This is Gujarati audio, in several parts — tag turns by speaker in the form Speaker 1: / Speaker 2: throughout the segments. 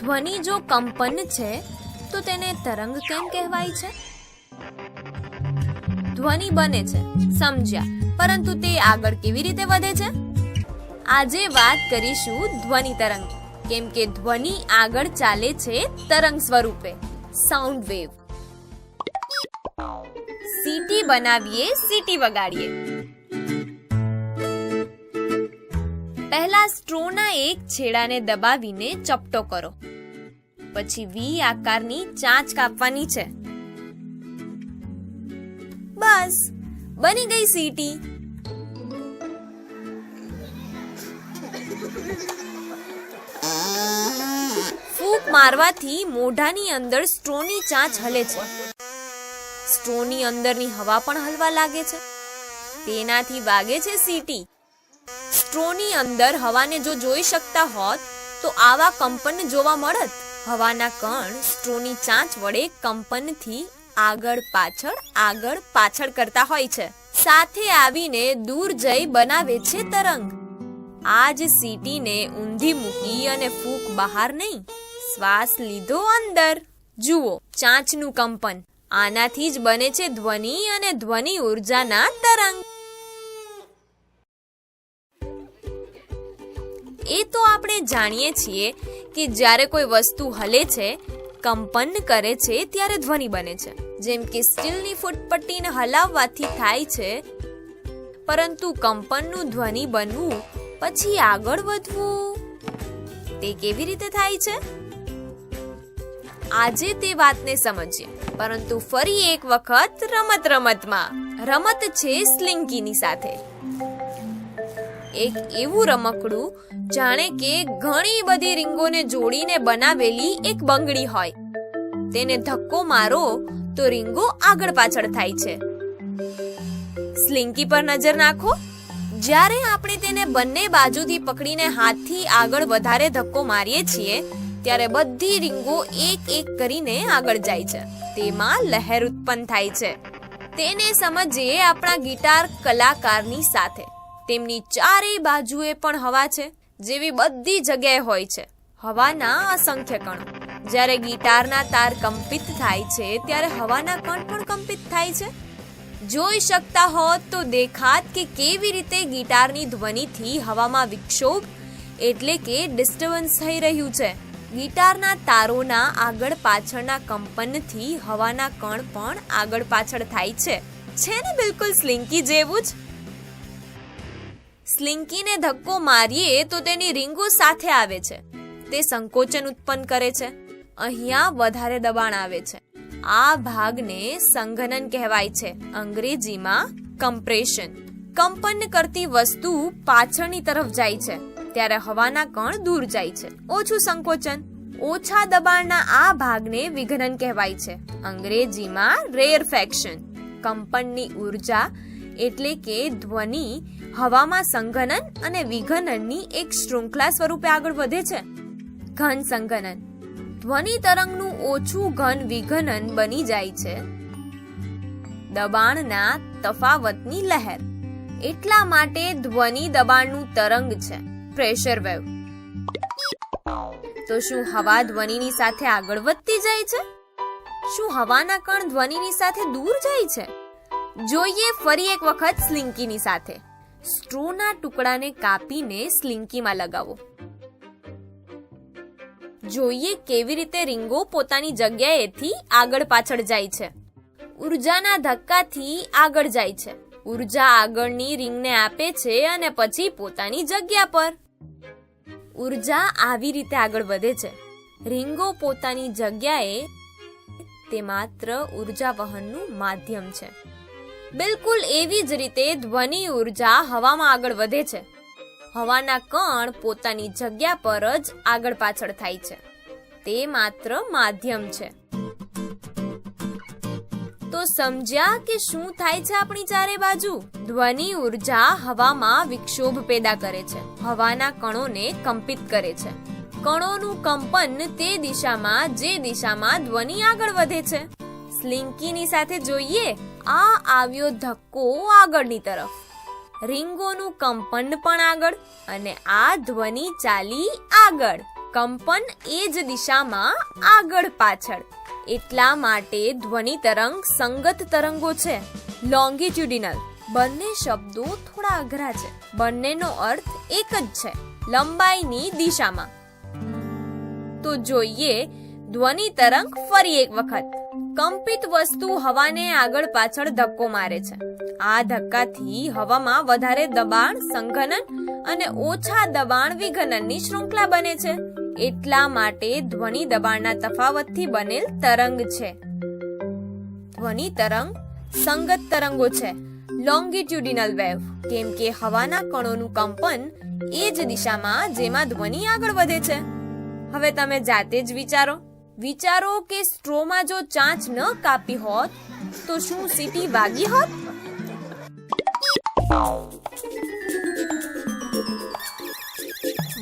Speaker 1: ધ્વનિ જો કંપન છે, તો તેને તરંગ કેમ કહેવાય છે? ધ્વનિ બને છે, સમજ્યા. પરંતુ તે આગળ કેવી રીતે વધે છે? આજે વાત કરીશું ધ્વનિ તરંગ. કેમ કે ધ્વનિ આગળ ચાલે છે તરંગ સ્વરૂપે. સાઉન્ડ વેવ સીટી બનાવીએ, સીટી વગાડીએ. પહેલા સ્ટ્રોના એક છેડાને દબાવીને ચપટો કરો. પછી વી આકારની ચાંચ કાપવાની છે. બસ, બની ગઈ સીટી. ફૂંક મારવાથી મોઢાની અંદર સ્ટ્રોની ચાંચ હલે છે. સ્ટ્રોની અંદરની હવા પણ હલવા લાગે છે. તેનાથી વાગે છે સીટી. સ્ટ્રોની અંદર હવાને જો જોઈ શકતા હોત તો આવા કંપન જોવા મળત. હવાના કણ સ્ટ્રોની ચાંચ વડે કંપનથી આગળ પાછળ આગળ પાછળ કરતા હોય છે. સાથે આવીને દૂર જઈ બનાવે છે તરંગ. આ જ સીટીને ઊંધી મૂકી અને ફૂંક બહાર નહીં. શ્વાસ લીધો અંદર. જુઓ, ચાંચનું કંપન. આનાથી જ બને છે ધ્વનિ અને ધ્વનિ ઉર્જાના તરંગ. એ તો આપણે જાણીએ છીએ કે જ્યારે કોઈ વસ્તુ હલે છે, કંપન કરે છે, ત્યારે ધ્વનિ બને છે. જેમ કે સ્ટીલની ફૂટપટ્ટીને હલાવવાથી થાય છે, પરંતુ કંપનનું ધ્વનિ બનવું, પછી આગળ વધવું, તે કેવી રીતે થાય છે? આજે તે વાતને સમજીએ. પરંતુ ફરી એક વખત રમત રમતમાં. રમત છે સ્લિંકીની સાથે. એક એવું રમકડું જાણે કે ઘણી બધી રીંગોને જોડીને બનાવેલી એક બંગડી હોય. તેને ધક્કો મારો તો રીંગો આગળ પાછળ થાય છે. સ્લિંકી પર નજર નાખો. જ્યારે આપણે તેને બંને બાજુથી પકડીને હાથથી આગળ વધારે ધક્કો મારીએ છીએ, ત્યારે બધી રીંગો એક એક કરીને આગળ જાય છે. તેમાં લહેર ઉત્પન્ન થાય છે. તેને સમજીએ આપણા ગિટાર કલાકારની સાથે. તેમની ચારેય બાજુએ પણ હવા છે, જેવી બધી જગ્યાએ હોય છે. હવાના અસંખ્ય કણો. જ્યારે ગિટારના તાર કંપિત થાય છે, ત્યારે હવાના કણ પણ કંપિત થાય છે. જોઈ શકતા હોત તો દેખાત કે કેવી રીતે ગિટારની ધ્વનિથી હવામાં વિક્ષોભ, એટલે કે ડિસ્ટર્બન્સ થઈ રહ્યું છે. ગિટારના તારોના આગળ પાછળના કંપનથી હવાના કણ પણ આગળ પાછળ થાય છે. છે ને બિલકુલ સ્લિંકી જેવું જ? સ્લિંકીને ધક્કો મારીએ તો તેની રીંગો સાથે આવે છે. તે સંકોચન ઉત્પન્ન કરે છે. અહીંયા વધારે દબાણ આવે છે. આ ભાગને સંઘનન કહેવાય છે. અંગ્રેજીમાં કમ્પ્રેશન કંપન કરતી વસ્તુ પાછળની તરફ જાય છે. ત્યારે હવાના કણ દૂર જાય છે. ઓછું સંકોચન. ઓછા દબાણના આ ભાગને વિઘનન કહેવાય છે. અંગ્રેજીમાં રેરફેક્શન કંપનની ઊર્જા એટલે કે ધ્વનિ, હવામાં સંઘનન અને વિઘનનની એક શૃંખલા સ્વરૂપે આગળ વધે છે. ઘન સંઘનન. ધ્વનિ તરંગનું ઓછું ઘન વિઘનન બની જાય છે. દબાણના તફાવતની લહેર. એટલા માટે ધ્વનિ દબાણનું તરંગ છે. Pressure wave. તો શું હવા ધ્વનિની સાથે આગળ વધતી જાય છે? શું હવાના કણ ધ્વનિની સાથે દૂર જાય છે? જોઈએ ફરી એક વખત સ્લિંકીની સાથે. સ્ટ્રોના ટુકડાને કાપીને સ્લિંકીમાં લગાવો. જોઈએ કેવી રીતે રીંગો પોતાની જગ્યાએથી આગળ પાછળ જાય છે. ઉર્જાના ધક્કાથી આગળ જાય છે. ઊર્જા આગળની રીંગને આપે છે અને પછી પોતાની જગ્યા પર. ઊર્જા આવી રીતે આગળ વધે છે. રીંગો પોતાની જગ્યાએ તે માત્ર ઊર્જા વહનનું માધ્યમ છે. બિલકુલ એવી જ રીતે ધ્વનિ ઊર્જા હવામાં આગળ વધે છે. હવાના કણ પોતાની જગ્યા પર જ આગળ પાછળ થાય છે. તે માત્ર માધ્યમ છે. તો સમજ્યા કે શું થાય છે આપણી ચારે બાજુ? ધ્વનિ ઊર્જા હવામાં વિક્ષોભ પેદા કરે છે. હવાના કણોને કંપિત કરે છે. કણોનું કંપન તે દિશામાં જે દિશામાં ધ્વનિ આગળ વધે છે. સ્લિંકીની સાથે જોઈએ આ આવ્યો ધક્કો આગળની તરફ. રીંગોનું કંપન પણ આગળ અને આ ધ્વનિ ચાલી આગળ. કંપન એ જ દિશામાં આગળ પાછળ. એટલા માટે ધ્વનિ તરંગ સંગત તરંગો છે. લોંગિટ્યુડિનલ. બંને શબ્દો થોડા અઘરા છે. બંનેનો અર્થ એક જ છે. લંબાઈની દિશામાં. તો જોઈએ ધ્વનિ તરંગ ફરી એક વખત. કંપિત વસ્તુ હવાને આગળ પાછળ ધક્કો મારે છે. આ ધક્કાથી હવામાં વધારે દબાણ, સંઘનન અને ઓછા દબાણ વિઘનનની શૃંખલા બને છે. એટલા માટે ધ્વનિ દબાણના તફાવતથી બનેલ તરંગ છે. ધ્વનિ તરંગ સંગત તરંગો છે. લોંગિટ્યુડિનલ વેવ, કેમ કે હવાના કણોનું કંપન એ જ દિશામાં જેમાં ધ્વનિ આગળ વધે છે. હવે તમે જાતે જ વિચારો. વિચારો કે સ્ટ્રોમાં જો ચાંચ ન કાપી હોત, તો શું સીટી વાગી હોત?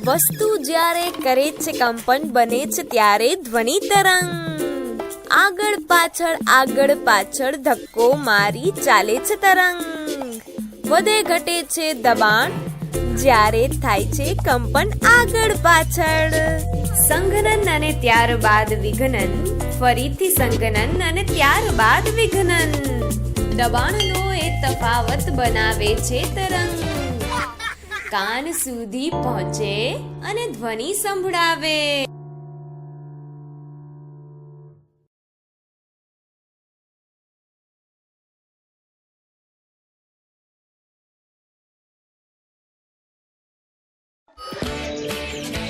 Speaker 1: વસ્તુ જ્યારે કરે છે, કંપન બને છે, ત્યારે ધ્વનિ તરંગ. આગળ પાછળ આગળ પાછળ ધક્કો મારી ચાલે છે તરંગ. વધે ઘટે છે દબાણ, જ્યારે થાય છે, કંપન આગળ પાછળ. સંઘનન અને ત્યારબાદ વિઘનન. ફરીથી સંઘનન અને ત્યારબાદ વિઘનન. દબાણનો એ તફાવત બનાવે છે તરંગ. કાન સુધી પહોંચે અને ધ્વનિ સંભળાવે. thank you